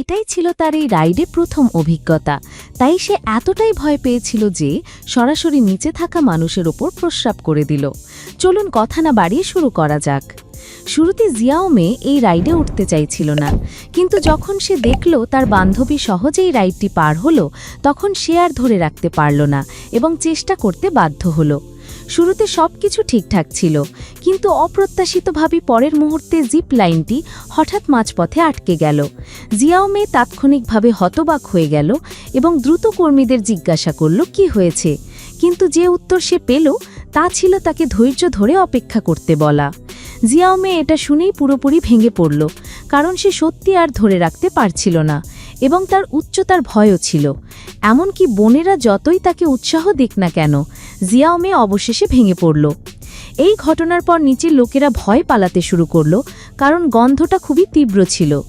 এটাই ছিল তার এই রাইডে প্রথম অভিজ্ঞতা। তাই সে এতটাই ভয় পেয়েছিল যে সরাসরি নিচে থাকা মানুষের ওপর প্রস্রাব করে দিল। চলুন কথা না বাড়িয়ে শুরু করা যাক। শুরুতে জিয়াও মেয়ে এই রাইডে উঠতে চাইছিল না। কিন্তু যখন সে দেখল তার বান্ধবী সহজেই রাইডটি পার হলো, তখন সে আর ধরে রাখতে পারল না এবং চেষ্টা করতে বাধ্য হলো। শুরুতে সব কিছু ঠিকঠাক ছিল, কিন্তু অপ্রত্যাশিতভাবে পরের মুহূর্তে জিপ লাইনটি হঠাৎ মাঝপথে আটকে গেল। জিয়াও মেয়ে তাৎক্ষণিকভাবে হতবাক হয়ে গেল এবং দ্রুত কর্মীদের জিজ্ঞাসা করল, কি হয়েছে? কিন্তু যে উত্তর সে পেল, তা ছিল তাকে ধৈর্য ধরে অপেক্ষা করতে বলা। জিয়াও মেয়ে এটা শুনেই পুরোপুরি ভেঙে পড়ল, কারণ সে সত্যি আর ধরে রাখতে পারছিল না। এবং তার উচ্চতার ভয়ও ছিল। এমনকি বোনেরা যতই তাকে উৎসাহ দিক না কেন, জিয়াও মেয়ে অবশেষে ভেঙে পড়ল। এই ঘটনার পর নিচের লোকেরা ভয় পালাতে শুরু করল, কারণ গন্ধটা খুবই তীব্র ছিল।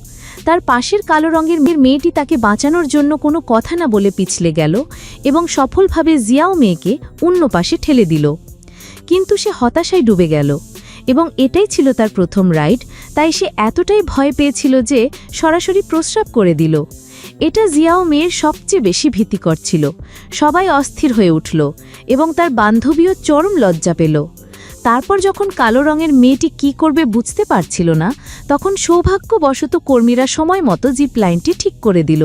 তার পাশের কালো রঙের মেয়ের মেয়েটি তাকে বাঁচানোর জন্য কোনো কথা না বলে পিছলে গেল এবং সফলভাবে জিয়াও মেয়েকে অন্য পাশে ঠেলে দিল। কিন্তু সে হতাশায় ডুবে গেল। এবং এটাই ছিল তার প্রথম রাইড, তাই সে এতটাই ভয় পেয়েছিল যে সরাসরি প্রস্রাব করে দিল। এটা জিয়াও মেয়ের সবচেয়ে বেশি ভীতিকর ছিল। সবাই অস্থির হয়ে উঠল এবং তার বান্ধবীও চরম লজ্জা পেল। তারপর যখন কালো রঙের মেয়েটি কি করবে বুঝতে পারছিল না, তখন সৌভাগ্যবশত কর্মীরা সময় মতো জিপ লাইনটি ঠিক করে দিল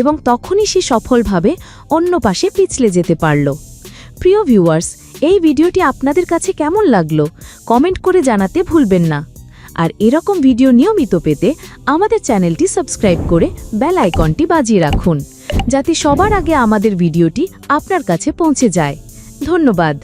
এবং তখনই সে সফলভাবে অন্য পাশে পিছলে যেতে পারল। প্রিয় ভিউয়ার্স এই ভিডিওটি আপনাদের কাছে কেমন লাগল, কমেন্ট করে জানাতে ভুলবেন না। আর এরকম ভিডিও নিয়মিত পেতে আমাদের চ্যানেলটি সাবস্ক্রাইব করে বেল আইকনটি বাজিয়ে রাখুন, যাতে সবার আগে আমাদের ভিডিওটি আপনার কাছে পৌঁছে যায়। ধন্যবাদ।